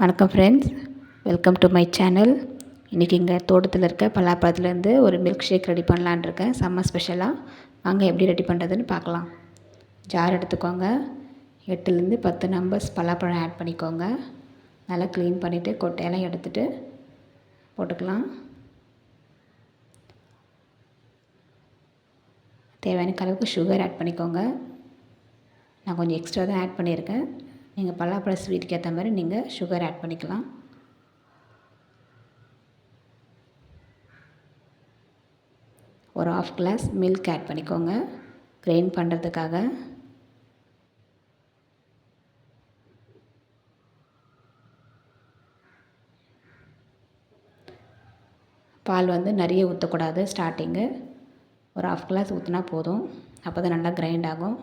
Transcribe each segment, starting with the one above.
வணக்கம் friends welcome to my channel இன்றைக்கி இங்கே தோட்டத்தில் இருக்க பலாப்பழத்துலேருந்து ஒரு மில்க் ஷேக் ரெடி பண்ணலான்னு இருக்கேன். செம்ம ஸ்பெஷலாக வாங்க எப்படி ரெடி பண்ணுறதுன்னு பார்க்கலாம். ஜார் எடுத்துக்கோங்க. எட்டுலேருந்து பத்து நம்பர்ஸ் பலாப்பழம் ஆட் பண்ணிக்கோங்க. நல்லா க்ளீன் பண்ணிவிட்டு கொட்டையெல்லாம் எடுத்துகிட்டு போட்டுக்கலாம். தேவையான அளவுக்கு சுகர் ஆட் பண்ணிக்கோங்க. நான் கொஞ்சம் எக்ஸ்ட்ரா தான் ஆட் பண்ணியிருக்கேன். நீங்கள் பல்லாப்பழ ஸ்வீட்டுக்கு ஏற்ற மாதிரி நீங்கள் சுகர் ஆட் பண்ணிக்கலாம். ஒரு ஆஃப் கிளாஸ் மில்க் ஆட் பண்ணிக்கோங்க. கிரைண்ட் பண்ணுறதுக்காக பால் வந்து நிறைய ஊற்றக்கூடாது ஸ்டார்டிங்கு ஒரு ஆஃப் கிளாஸ் ஊற்றினா போதும். அப்போ தான் நல்லா கிரைண்ட் ஆகும்.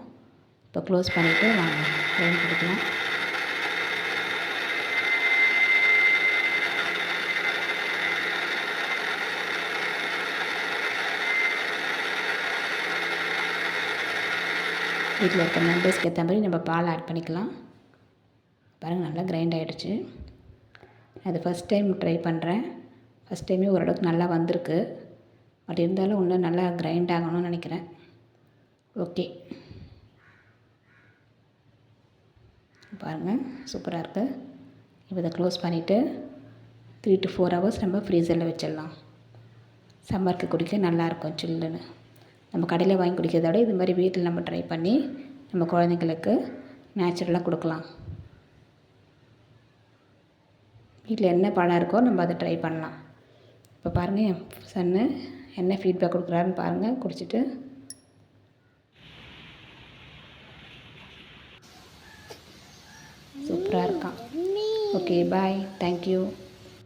இப்போ க்ளோஸ் பண்ணிவிட்டு வாங்க கிரைண்ட் பண்ணிக்கலாம் வீட்டில் இருக்க மெம்பர்ஸ்க்கு ஏற்ற மாதிரி நம்ம பால் ஆட் பண்ணிக்கலாம். பாருங்கள் நல்லா கிரைண்ட் ஆகிடுச்சு அது ஃபஸ்ட் டைம் ட்ரை பண்ணுறேன் ஃபஸ்ட் டைமே ஓரளவுக்கு நல்லா வந்திருக்கு. பட் இருந்தாலும் இன்னும் நல்லா கிரைண்ட் ஆகணும்னு நினைக்கிறேன். ஓகே பாருங்கள் சூப்பராக இருக்குது இப்போ இதை க்ளோஸ் பண்ணிவிட்டு த்ரீ டு ஃபோர் ஹவர்ஸ் நம்ம ஃப்ரீசரில் வச்சிடலாம். சம்மருக்கு குடிக்க நல்லாயிருக்கும் சில்லுன்னு. நம்ம கடையில் வாங்கி குடிக்கிறத விட இது மாதிரி வீட்டில் நம்ம ட்ரை பண்ணி நம்ம குழந்தைங்களுக்கு நேச்சுரலாக கொடுக்கலாம். வீட்டில் என்ன பழம் இருக்கோ நம்ம அதை ட்ரை பண்ணலாம். இப்போ பாருங்கள் என் சன்னு என்ன ஃபீட்பேக் கொடுக்குறாருன்னு பாருங்கள் குடிச்சிட்டு சூப்பராக இருக்கான் ஓகே பாய் தேங்க்யூ